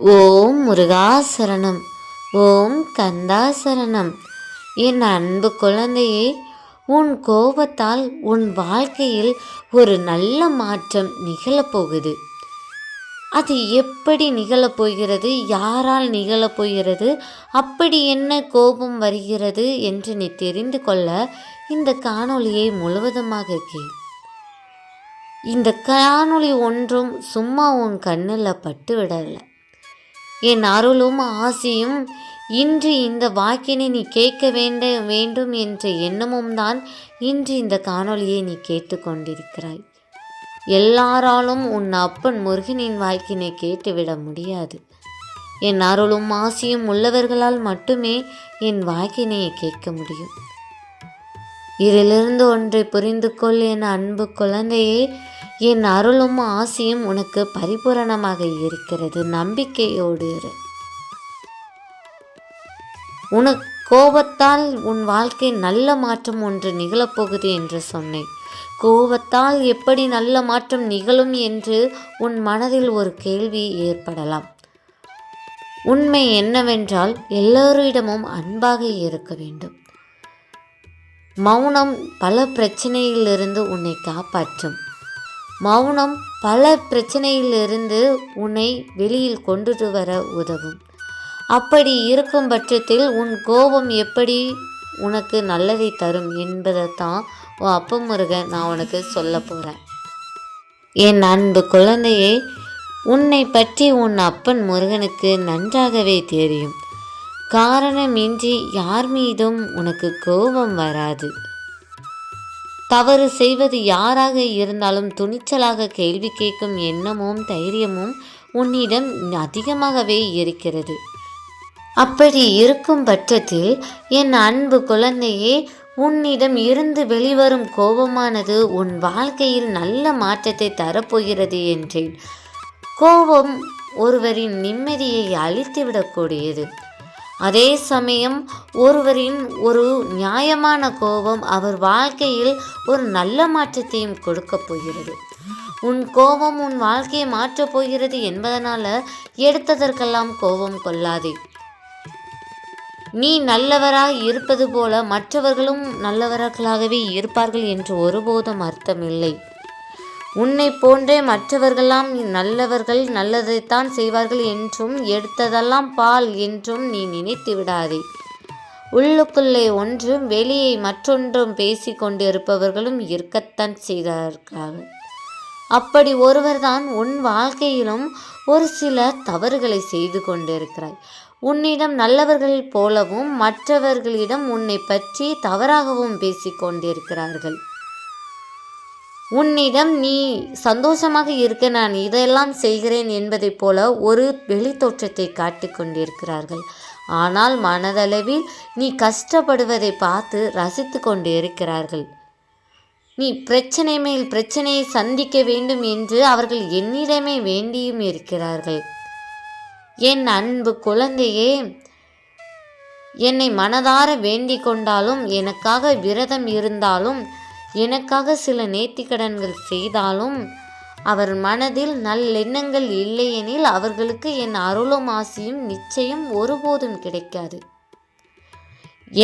ஓம் முருகாசரணம் ஓம் கந்தாசரணம். என் அன்பு குழந்தையே உன் கோபத்தால் உன் வாழ்க்கையில் ஒரு நல்ல மாற்றம் நிகழப்போகுது அது எப்படி நிகழப்போகிறது யாரால் நிகழப்போகிறது அப்படி என்ன கோபம் வருகிறது என்று நீ தெரிந்து கொள்ள இந்த காணொளியை முழுவதுமாக இருக்கேன் இந்த காணொளி ஒன்றும் சும்மா உன் கண்ணில் பட்டு விடலை. என் அருளும் ஆசியும் இன்று இந்த வாக்கினை நீ கேட்க வேண்ட வேண்டும் என்ற எண்ணமும் தான் இன்று இந்த காணொளியை நீ கேட்டுக்கொண்டிருக்கிறாய் எல்லாராலும் உன் அப்பன் முருகனின் வாக்கினை கேட்டுவிட முடியாது. என் அருளும் ஆசியும் உள்ளவர்களால் மட்டுமே என் வாக்கினையை கேட்க முடியும். இதிலிருந்து ஒன்றை புரிந்து கொள் என் அன்பு குழந்தையே என் அருளும் ஆசையும் உனக்கு பரிபூரணமாக இருக்கிறது. நம்பிக்கையோடு இரு. உனக்கு கோபத்தால் உன் வாழ்க்கை நல்ல மாற்றம் ஒன்று நிகழப்போகுது என்று சொன்னேன். கோபத்தால் எப்படி நல்ல மாற்றம் நிகழும் என்று உன் மனதில் ஒரு கேள்வி ஏற்படலாம். உண்மை என்னவென்றால் எல்லோரிடமும் அன்பாக இருக்க வேண்டும். மௌனம் பல பிரச்சனையிலிருந்து உன்னை காப்பாற்றும். மௌனம் பல பிரச்சனையிலிருந்து உன்னை வெளியில் கொண்டுட்டு வர உதவும். அப்படி இருக்கும் பட்சத்தில் உன் கோபம் எப்படி உனக்கு நல்லதை தரும் என்பதைத்தான் உன் அப்ப முருகன் நான் உனக்கு சொல்ல போகிறேன் என் அன்பு குழந்தையே உன்னை பற்றி உன் அப்பன் முருகனுக்கு நன்றாகவே தெரியும். காரணமின்றி யார் மீதும் உனக்கு கோபம் வராது. தவறு செய்வது யாராக இருந்தாலும் துணிச்சலாக கேள்வி கேட்கும் எண்ணமும் தைரியமும் உன்னிடம் அதிகமாகவே இருக்கிறது. அப்படி இருக்கும் பட்சத்தில் என் அன்பு குழந்தையே உன்னிடம் இருந்து வெளிவரும் கோபமானது உன் வாழ்க்கையில் நல்ல மாற்றத்தை தரப்போகிறது என்றேன். கோபம் ஒருவரின் நிம்மதியை அழித்துவிடக்கூடியது. அதே சமயம் ஒருவரின் ஒரு நியாயமான கோபம் அவர் வாழ்க்கையில் ஒரு நல்ல மாற்றத்தையும் கொடுக்க போகிறது. உன் கோபம் உன் வாழ்க்கையை மாற்றப் போகிறது என்பதனால எடுத்ததற்கெல்லாம் கோபம் கொள்ளாதே. நீ நல்லவராக இருப்பது போல மற்றவர்களும் நல்லவர்களாகவே இருப்பார்கள் என்று ஒருபோதும் அர்த்தமில்லை. உன்னை போன்றே மற்றவர்களாம் நல்லவர்கள் நல்லதைத்தான் செய்வார்கள் என்றும் எடுத்ததெல்லாம் பால் என்றும் நீ நினைத்து விடாதே. உள்ளுக்குள்ளே ஒன்றும் வெளியே மற்றொன்றும் பேசி கொண்டிருப்பவர்களும் இருக்கத்தான் செய்தார்கள். அப்படி ஒருவர்தான் உன் வாழ்க்கையிலும் ஒரு சில தவறுகளை செய்து கொண்டிருக்கிறாய். உன்னிடம் நல்லவர்கள் போலவும் மற்றவர்களிடம் உன்னை பற்றி தவறாகவும் பேசிக்கொண்டிருக்கிறார்கள் உன்னிடம் நீ சந்தோஷமாக இருக்க நான் இதையெல்லாம் செய்கிறேன் என்பதைப் போல ஒரு வெளித்தோற்றத்தை காட்டிக் கொண்டிருக்கிறார்கள். ஆனால் மனதளவில் நீ கஷ்டப்படுவதை பார்த்து ரசித்து கொண்டு இருக்கிறார்கள் நீ பிரச்சனை மேல் பிரச்சனையை சந்திக்க வேண்டும் என்று அவர்கள் என்னிடமே வேண்டியும் இருக்கிறார்கள். என் அன்பு குழந்தையே என்னை மனதார வேண்டிக் கொண்டாலும் எனக்காக விரதம் இருந்தாலும் எனக்காக சில நேர்த்திக்கடன்கள் செய்தாலும் அவர் மனதில் நல்லெண்ணங்கள் இல்லையெனில் அவர்களுக்கு என் அருளும் ஆசியும் நிச்சயம் ஒருபோதும் கிடைக்காது.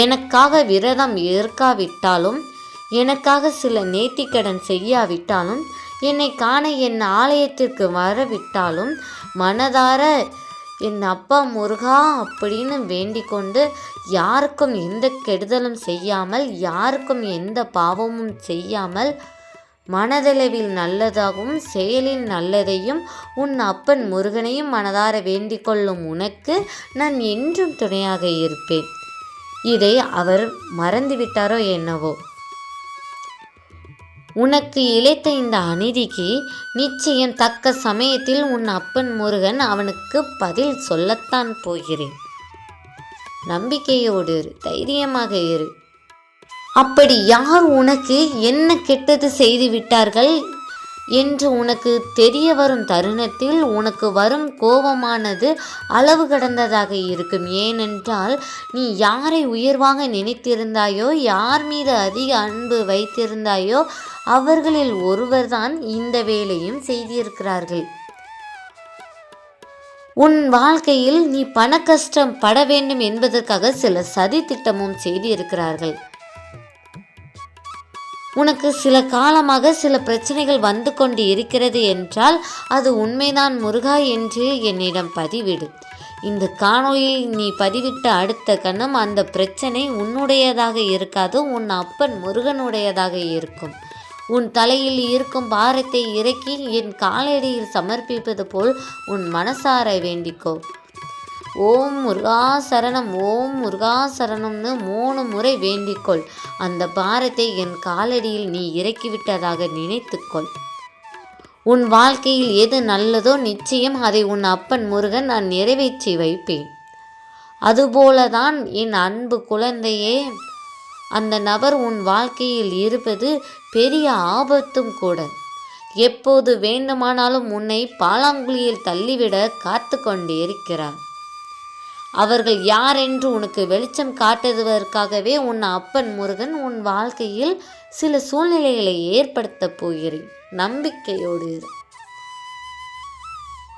எனக்காக விரதம் ஏற்காவிட்டாலும் எனக்காக சில நேர்த்திக்கடன் செய்யாவிட்டாலும் என்னை காண என் ஆலயத்திற்கு வரவிட்டாலும் மனதார என் அப்பா முருகா அப்படின்னு வேண்டிக் கொண்டு யாருக்கும் எந்த கெடுதலும் செய்யாமல் யாருக்கும் எந்த பாவமும் செய்யாமல் மனதளவில் நல்லதாகவும் செயலில் நல்லதையும் உன் அப்பன் முருகனையும் மனதார வேண்டிக் கொள்ளும் உனக்கு நான் என்றும் துணையாக இருப்பேன். இதை அவர் மறந்துவிட்டாரோ என்னவோ? உனக்கு இழைத்த இந்த அநீதிக்கு நிச்சயம் தக்க சமயத்தில் உன் அப்பன் முருகன் அவனுக்கு பதில் சொல்லத்தான் போகிறேன். நம்பிக்கையோடு இரு தைரியமாக இரு. அப்படி யார் உனக்கு என்ன கெட்டது செய்து விட்டார்கள்? என்று உனக்கு தெரிய வரும் தருணத்தில் உனக்கு வரும் கோபமானது அளவு கடந்ததாக இருக்கும். ஏனென்றால் நீ யாரை உயர்வாக நினைத்திருந்தாயோ யார் மீது அதிக அன்பு வைத்திருந்தாயோ அவர்களில் ஒருவர்தான் இந்த வேலையும் செய்திருக்கிறார்கள். உன் வாழ்க்கையில் நீ பண கஷ்டம் பட வேண்டும் என்பதற்காக சில சதி திட்டமும் செய்திருக்கிறார்கள். உனக்கு சில காலமாக சில பிரச்சனைகள் வந்து கொண்டு இருக்கிறது என்றால் அது உண்மைதான் முருகா என்று என்னிடம் பதிவிடு. இந்த காணொளியை நீ பதிவிட்ட அடுத்த கணம் அந்த பிரச்சனை உன்னுடையதாக இருக்காது உன் அப்பன் முருகனுடையதாக இருக்கும். உன் தலையில் இருக்கும் பாரத்தை இறக்கி என் காலடியில் சமர்ப்பிப்பது போல் உன் மனசார வேண்டிக்கோ. ஓம் முருகா சரணம் ஓம் முருகா சரணம்னு மூணு முறை வேண்டிக்கொள். அந்த பாரத்தை என் காலடியில் நீ இறக்கிவிட்டதாக நினைத்துக்கொள். உன் வாழ்க்கையில் எது நல்லதோ நிச்சயம் அதை உன் அப்பன் முருகன் நான் நிறைவேற்றி வைப்பேன். அதுபோலதான் என் அன்பு குழந்தையே அந்த நபர் உன் வாழ்க்கையில் இருப்பது பெரிய ஆபத்தும் கூட. எப்போது வேண்டுமானாலும் உன்னை பாலாங்குழியில் தள்ளிவிட காத்து கொண்டு இருக்கிறார் அவர்கள் யார் என்று உனக்கு வெளிச்சம் காட்டுவதற்காகவே உன் அப்பன் முருகன் உன் வாழ்க்கையில் சில சூழ்நிலைகளை ஏற்படுத்தப் போகிறேன் நம்பிக்கையோடு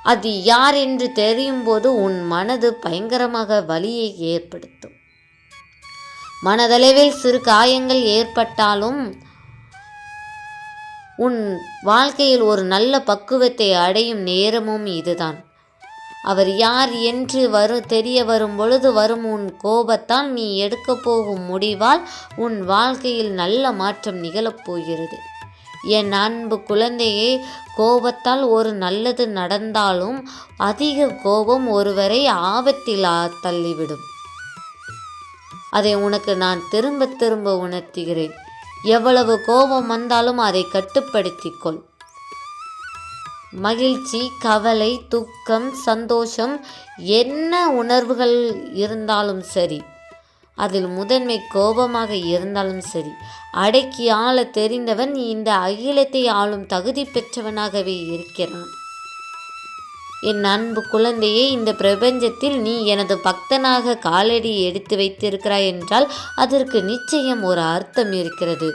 அது யார் என்று தெரியும் போது உன் மனது பயங்கரமாக வலியை ஏற்படுத்தும். மனதளவில் சிறு காயங்கள் ஏற்பட்டாலும் உன் வாழ்க்கையில் ஒரு நல்ல பக்குவத்தை அடையும் நேரமும் இதுதான். அவர் யார் என்று வரு தெரிய வரும் பொழுது வரும் உன் கோபத்தால் நீ எடுக்கப் போகும் முடிவால் உன் வாழ்க்கையில் நல்ல மாற்றம் நிகழப்போகிறது என் அன்பு குழந்தையே கோபத்தால் ஒரு நல்லது நடந்தாலும் அதிக கோபம் ஒருவரை ஆபத்தில் தள்ளிவிடும். அதை உனக்கு நான் திரும்ப திரும்ப உணர்த்துகிறேன். எவ்வளவு கோபம் வந்தாலும் அதை கட்டுப்படுத்திக்கொள் மகிழ்ச்சி கவலை துக்கம் சந்தோஷம் என்ன உணர்வுகள் இருந்தாலும் சரி அதில் முதன்மை கோபமாக இருந்தாலும் சரி அடக்கி ஆள தெரிந்தவன் இந்த அகிலத்தை ஆளும் தகுதி பெற்றவனாகவே இருக்கிறான். என் அன்பு குழந்தையே இந்த பிரபஞ்சத்தில் நீ எனது பக்தனாக காலடி எடுத்து வைத்திருக்கிறாய் என்றால் அதற்கு நிச்சயம் ஒரு அர்த்தம் இருக்கிறது.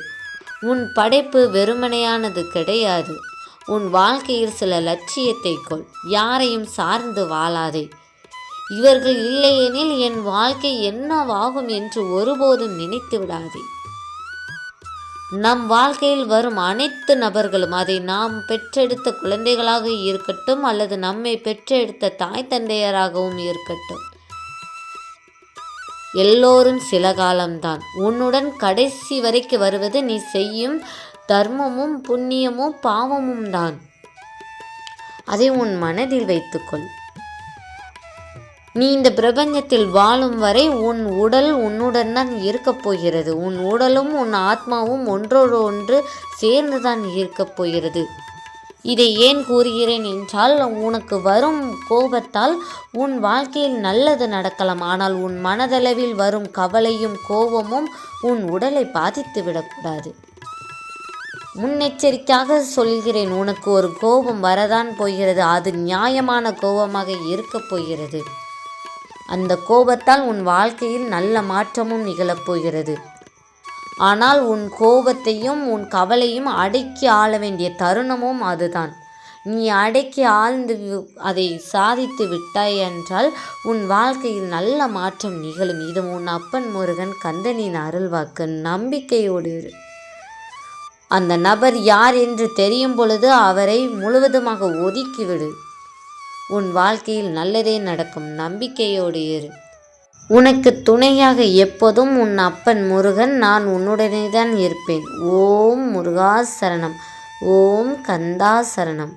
உன் படைப்பு வெறுமனையானது கிடையாது. உன் வாழ்க்கையில் சில லட்சியத்தை கொள். யாரையும் சார்ந்து வாழாதே. இவர்கள் இல்லையெனில் என் வாழ்க்கை என்னவாகும் என்று ஒருபோதும் நினைத்து விடாதே. நம் வாழ்க்கையில் வரும் அனைத்து நபர்களும் அதை நாம் பெற்றெடுத்த குழந்தைகளாக இருக்கட்டும் அல்லது நம்மை பெற்றெடுத்த தாய் தந்தையராகவும் இருக்கட்டும். எல்லோரும் சில காலம்தான். உன்னுடன் கடைசி வரைக்கு வருவது நீ செய்யும் தர்மமும் புண்ணியமும் பாவமும் தான் அதை உன் மனதில் வைத்துக்கொள். நீ இந்த பிரபஞ்சத்தில் வாழும் வரை உன் உடல் உன்னுடன் தான் இருக்கப் போகிறது. உன் உடலும் உன் ஆத்மாவும் ஒன்றோடு ஒன்று சேர்ந்துதான் இருக்கப் போகிறது. இதை ஏன் கூறுகிறேன் என்றால் உனக்கு வரும் கோபத்தால் உன் வாழ்க்கையில் நல்லது நடக்கலாம். ஆனால் உன் மனதளவில் வரும் கவலையும் கோபமும் உன் உடலை பாதித்து விடக்கூடாது முன்னெச்சரிக்கையாக சொல்கிறேன். உனக்கு ஒரு கோபம் வரதான் போகிறது. அது நியாயமான கோபமாக இருக்கப் போகிறது. அந்த கோபத்தால் உன் வாழ்க்கையில் நல்ல மாற்றமும் நிகழப்போகிறது ஆனால் உன் கோபத்தையும் உன் கவலையும் அடக்கி ஆள வேண்டிய தருணமும் அதுதான். நீ அடக்கி ஆழ்ந்து அதை சாதித்து விட்டாய் என்றால் உன் வாழ்க்கையில் நல்ல மாற்றம் நிகழும். இது உன் அப்பன் முருகன் கந்தனின் அருள்வாக்கு. நம்பிக்கையோடு அந்த நபர் யார் என்று தெரியும் பொழுது அவரை முழுவதுமாக ஒதுக்கிவிடு. உன் வாழ்க்கையில் நல்லதே நடக்கும். நம்பிக்கையோடு இரு. உனக்கு துணையாக எப்போதும் உன் அப்பன் முருகன். நான் உன்னுடனே தான் இருப்பேன். ஓம் முருகா சரணம். ஓம் கந்தா சரணம்.